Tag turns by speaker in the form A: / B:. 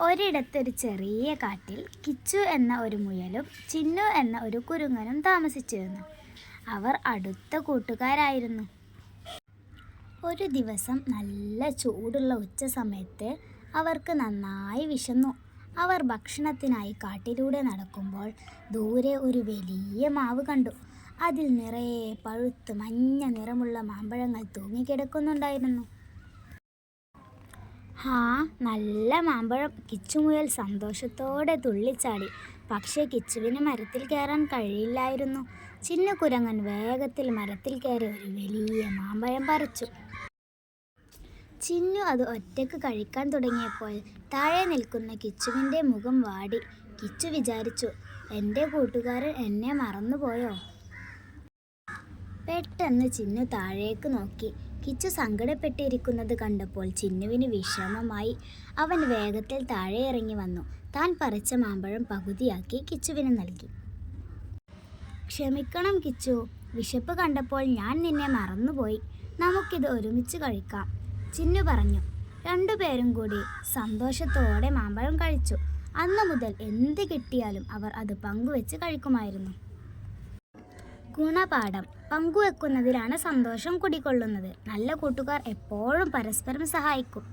A: ഒരിടത്തൊരു ചെറിയ കാട്ടിൽ കിച്ചു എന്ന ഒരു മുയലും ചിന്നു എന്ന ഒരു കുരുങ്ങനും താമസിച്ചിരുന്നു. അവർ അടുത്ത കൂട്ടുകാരായിരുന്നു. ഒരു ദിവസം നല്ല ചൂടുള്ള ഉച്ച സമയത്ത് അവർക്ക് നന്നായി വിശന്നു. അവർ ഭക്ഷണത്തിനായി കാട്ടിലൂടെ നടക്കുമ്പോൾ ദൂരെ ഒരു വലിയ മാവ് കണ്ടു. അതിൽ നിറയെ പഴുത്ത് മഞ്ഞ നിറമുള്ള മാമ്പഴങ്ങൾ തൂങ്ങിക്കിടക്കുന്നുണ്ടായിരുന്നു. ഹാ നല്ല മാമ്പഴം. കിച്ചുമുയൽ സന്തോഷത്തോടെ തുള്ളിച്ചാടി. പക്ഷേ കിച്ചുവിന് മരത്തിൽ കയറാൻ കഴിയില്ലായിരുന്നു. ചിന്ന കുരങ്ങൻ വേഗത്തിൽ മരത്തിൽ കയറി ഒരു വലിയ മാമ്പഴം പറിച്ചു. ചിന്നു അത് ഒറ്റയ്ക്ക് കഴിക്കാൻ തുടങ്ങിയപ്പോൾ താഴെ നിൽക്കുന്ന കിച്ചുവിന്റെ മുഖം വാടി. കിച്ചു വിചാരിച്ചു എന്റെ കൂട്ടുകാരൻ എന്നെ മറന്നുപോയോ? പെട്ടെന്ന് ചിന്നു താഴേക്ക് നോക്കി. കിച്ചു സങ്കടപ്പെട്ടിരിക്കുന്നത് കണ്ടപ്പോൾ ചിന്നുവിന് വിഷമമായി. അവൻ വേഗത്തിൽ താഴെ ഇറങ്ങി വന്നു. താൻ പറിച്ച മാമ്പഴം പകുതിയാക്കി കിച്ചുവിന് നൽകി. ക്ഷമിക്കണം കിച്ചു. വിശപ്പ് കണ്ടപ്പോൾ ഞാൻ നിന്നെ മറന്നുപോയി. നമുക്കിത് ഒരുമിച്ച് കഴിക്കാം. ചിന്നു പറഞ്ഞു. രണ്ടുപേരും കൂടി സന്തോഷത്തോടെ മാമ്പഴം കഴിച്ചു. അന്നു മുതൽ എന്ത് കിട്ടിയാലും അവർ അത് പങ്കുവെച്ച് കഴിക്കുമായിരുന്നു. ഗുണപാഠം പങ്കുവെക്കുന്നതിലാണ് സന്തോഷം കുടികൊള്ളുന്നത്. നല്ല കൂട്ടുകാർ എപ്പോഴും പരസ്പരം സഹായിക്കും.